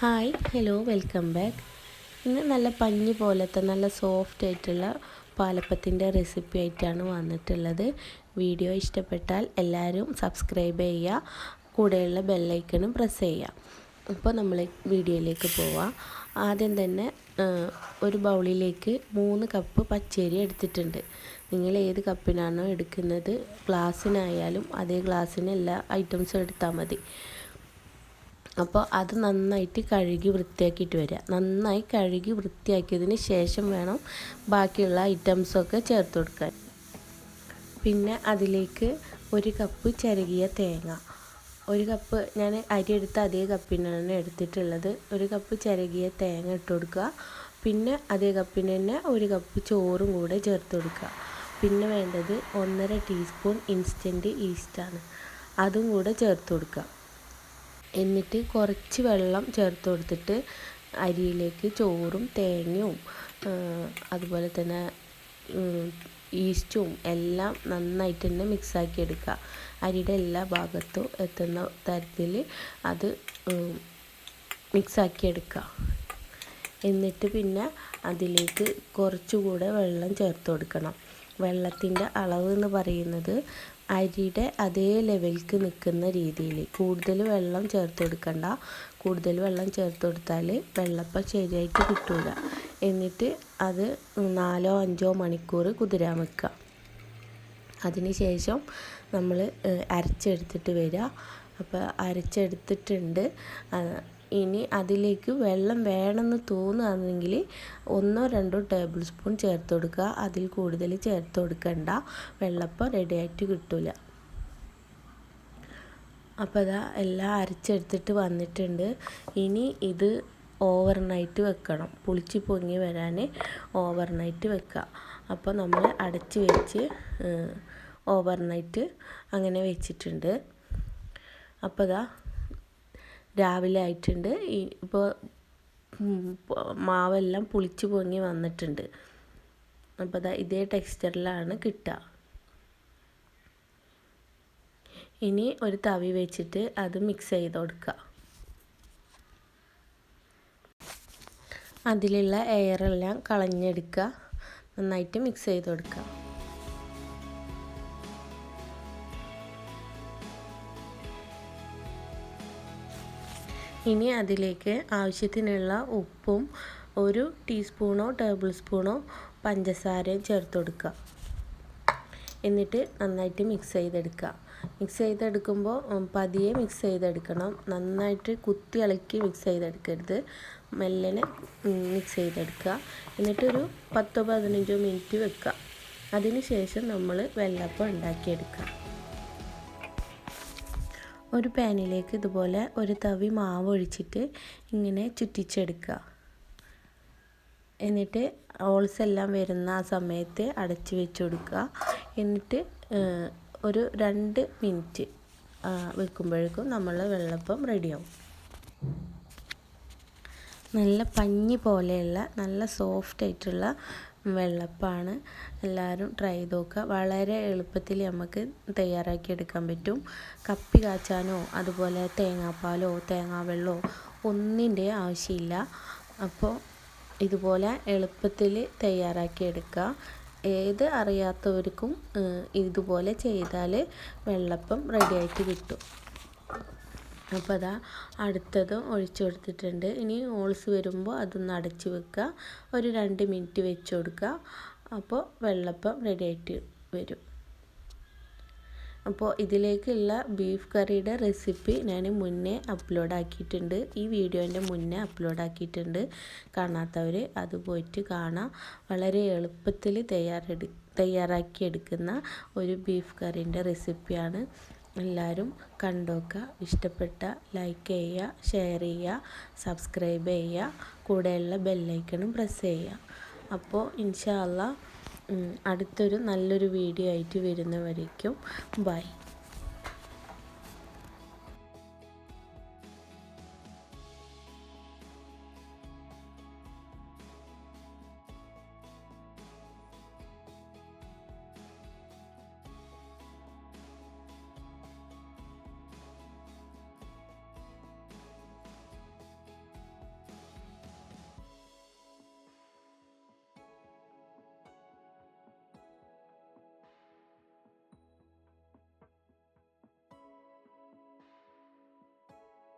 Hi hello welcome back. ഇന്ന് നല്ല പഞ്ഞി പോലത്തെ നല്ല സോഫ്റ്റ് ആയിട്ടുള്ള പാലപ്പത്തിന്റെ റെസിപ്പി ആയിട്ടാണ് വന്നിട്ടുള്ളത്. വീഡിയോ ഇഷ്ടപ്പെട്ടാൽ എല്ലാവരും സബ്സ്ക്രൈബ് ചെയ്യുക കൂടെയുള്ള ബെല്ലൈക്കണും പ്രസ് ചെയ്യുക. അപ്പോൾ നമ്മൾ വീഡിയോയിലേക്ക് പോവാം. ആദ്യം തന്നെ ഒരു ബൗളിലേക്ക് മൂന്ന് കപ്പ് പച്ചരി എടുത്തിട്ടുണ്ട്. നിങ്ങൾ ഏത് കപ്പിനാണോ എടുക്കുന്നത് ഗ്ലാസ്സിനായാലും അതേ ഗ്ലാസ്സിന് എല്ലാ ഐറ്റംസും എടുത്താൽ മതി. അപ്പോൾ അത് നന്നായിട്ട് കഴുകി വൃത്തിയാക്കിയിട്ട് വരിക. നന്നായി കഴുകി വൃത്തിയാക്കിയതിന് ശേഷം വേണം ബാക്കിയുള്ള ഐറ്റംസൊക്കെ ചേർത്ത് കൊടുക്കാൻ. പിന്നെ അതിലേക്ക് ഒരു കപ്പ് ചിരകിയ തേങ്ങ. ഒരു കപ്പ് ഞാൻ അരി എടുത്ത അതേ കപ്പിനാണ് എടുത്തിട്ടുള്ളത്. ഒരു കപ്പ് ചിരകിയ തേങ്ങ ഇട്ട് കൊടുക്കുക. പിന്നെ അതേ കപ്പിന് തന്നെ ഒരു കപ്പ് ചോറും കൂടെ ചേർത്ത് കൊടുക്കുക. പിന്നെ വേണ്ടത് ഒന്നര ടീസ്പൂൺ ഇൻസ്റ്റന്റ് ഈസ്റ്റാണ്. അതും കൂടെ ചേർത്ത് കൊടുക്കുക. എന്നിട്ട് കുറച്ച് വെള്ളം ചേർത്ത് കൊടുത്തിട്ട് അരിയിലേക്ക് ചോറും തേങ്ങയും അതുപോലെ തന്നെ ഈസ്റ്റും എല്ലാം നന്നായിട്ട് തന്നെ മിക്സാക്കി എടുക്കുക. അരിയുടെ എല്ലാ ഭാഗത്തും എത്തുന്ന തരത്തിൽ അത് മിക്സാക്കി എടുക്കുക. എന്നിട്ട് പിന്നെ അതിലേക്ക് കുറച്ചുകൂടെ വെള്ളം ചേർത്ത് കൊടുക്കണം. വെള്ളത്തിന്റെ അളവ് എന്ന് പറയുന്നത് അരിയുടെ അതേ ലെവലിക്ക് നിൽക്കുന്ന രീതിയിൽ. കൂടുതൽ വെള്ളം ചേർത്ത് കൊടുക്കണ്ട. കൂടുതൽ വെള്ളം ചേർത്ത് കൊടുത്താൽ വെള്ളപ്പം ശരിയായിട്ട് കിട്ടില്ല എന്നിട്ട് അത് നാലോ അഞ്ചോ മണിക്കൂർ കുതിരാൻ വെക്കുക. അതിന് ശേഷം നമ്മൾ അരച്ചെടുത്തിട്ട് വരിക. അപ്പോൾ അരച്ചെടുത്തിട്ടുണ്ട്. ഇനി അതിലേക്ക് വെള്ളം വേണമെന്ന് തോന്നുകയാണെങ്കിൽ ഒന്നോ രണ്ടോ ടേബിൾ സ്പൂൺ ചേർത്ത് കൊടുക്കുക. അതിൽ കൂടുതൽ ചേർത്ത് കൊടുക്കണ്ട. വെള്ളപ്പം റെഡിയായിട്ട് കിട്ടില്ല അപ്പോൾ അതാ എല്ലാം അരച്ചെടുത്തിട്ട് വന്നിട്ടുണ്ട്. ഇനി ഇത് ഓവർനൈറ്റ് വെക്കണം. പുളിച്ച് പൊങ്ങി വരാൻ ഓവർനൈറ്റ് വെക്കുക. അപ്പോൾ നമ്മൾ അടച്ച് വെച്ച് ഓവർനൈറ്റ് അങ്ങനെ വെച്ചിട്ടുണ്ട്. അപ്പോൾ ഇതാ രാവിലെ ആയിട്ടുണ്ട്. ഇപ്പോൾ മാവെല്ലാം പുളിച്ച് പൊങ്ങി വന്നിട്ടുണ്ട്. അപ്പോൾ അതാ ഇതേ ടെക്സ്ചറിലാണ് കിട്ടുക. ഇനി ഒരു തവി വെച്ചിട്ട് അത് മിക്സ് ചെയ്ത് കൊടുക്കുക. അതിലുള്ള എയറെല്ലാം കളഞ്ഞെടുക്കുക. നന്നായിട്ട് മിക്സ് ചെയ്ത് കൊടുക്കുക. ഇനി അതിലേക്ക് ആവശ്യത്തിനുള്ള ഉപ്പും ഒരു ടീസ്പൂണോ ടേബിൾ സ്പൂണോ പഞ്ചസാരയും ചേർത്ത് കൊടുക്കുക. എന്നിട്ട് നന്നായിട്ട് മിക്സ് ചെയ്തെടുക്കുക. മിക്സ് ചെയ്തെടുക്കുമ്പോൾ പതിയെ മിക്സ് ചെയ്തെടുക്കണം. നന്നായിട്ട് കുത്തി ഇളക്കി മിക്സ് ചെയ്തെടുക്കരുത്. മെല്ലനെ മിക്സ് ചെയ്തെടുക്കുക. എന്നിട്ടൊരു പത്തോ പതിനഞ്ചോ മിനിറ്റ് വെക്കുക. അതിന് ശേഷം നമ്മൾ വെള്ളപ്പം ഉണ്ടാക്കിയെടുക്കുക. ഒരു പാനിലേക്ക് ഇതുപോലെ ഒരു തവി മാവ് ഒഴിച്ചിട്ട് ഇങ്ങനെ ചുറ്റിച്ചെടുക്കുക. എന്നിട്ട് ഓൾസ് എല്ലാം വരുന്ന ആ സമയത്ത് അടച്ചു വെച്ച് കൊടുക്കുക. എന്നിട്ട് ഒരു രണ്ട് മിനിറ്റ് വെക്കുമ്പോഴേക്കും നമ്മൾ വെള്ളപ്പം റെഡിയാവും. നല്ല പഞ്ഞി പോലെയുള്ള നല്ല സോഫ്റ്റ് ആയിട്ടുള്ള വെള്ളപ്പാണ്. എല്ലാവരും ട്രൈ ചെയ്ത് നോക്കുക വളരെ എളുപ്പത്തിൽ നമുക്ക് തയ്യാറാക്കി എടുക്കാൻ പറ്റും. കപ്പി കാച്ചാനോ അതുപോലെ തേങ്ങാപ്പാലോ തേങ്ങാവെള്ളമോ ഒന്നിന്റെ ആവശ്യമില്ല. അപ്പോൾ ഇതുപോലെ എളുപ്പത്തിൽ തയ്യാറാക്കി എടുക്കുക. ഏത് അറിയാത്തവർക്കും ഇതുപോലെ ചെയ്താൽ വെള്ളപ്പം റെഡിയായിട്ട് കിട്ടും. അപ്പോൾ അതാ അടുത്തത് ഒഴിച്ചു കൊടുത്തിട്ടുണ്ട്. ഇനി ഓൾസ് വരുമ്പോൾ അതൊന്ന് അടച്ച് വെക്കുക. ഒരു രണ്ട് മിനിറ്റ് വെച്ച് കൊടുക്കുക. അപ്പോൾ വെള്ളപ്പം റെഡി ആയിട്ട് വരും. അപ്പോൾ ഇതിലേക്കുള്ള ബീഫ് കറിയുടെ റെസിപ്പി ഞാൻ മുന്നേ അപ്ലോഡ് ആക്കിയിട്ടുണ്ട്. ഈ വീഡിയോന്റെ മുന്നേ അപ്ലോഡ് ആക്കിയിട്ടുണ്ട്. കാണാത്തവർ അത് പോയിട്ട് കാണാം. വളരെ എളുപ്പത്തിൽ തയ്യാറെടു തയ്യാറാക്കിയെടുക്കുന്ന ഒരു ബീഫ് കറീന്റെ റെസിപ്പിയാണ് എല്ലാവരും കണ്ടോക്കുക ഇഷ്ടപ്പെട്ട ലൈക്ക് ചെയ്യുക ഷെയർ ചെയ്യുക സബ്സ്ക്രൈബ് ചെയ്യുക കൂടെയുള്ള ബെല്ലൈക്കണും പ്രസ് ചെയ്യുക. അപ്പോൾ ഇൻഷാല്ല അടുത്തൊരു നല്ലൊരു വീഡിയോ ആയിട്ട് വരുന്നവരേക്കും. ബൈ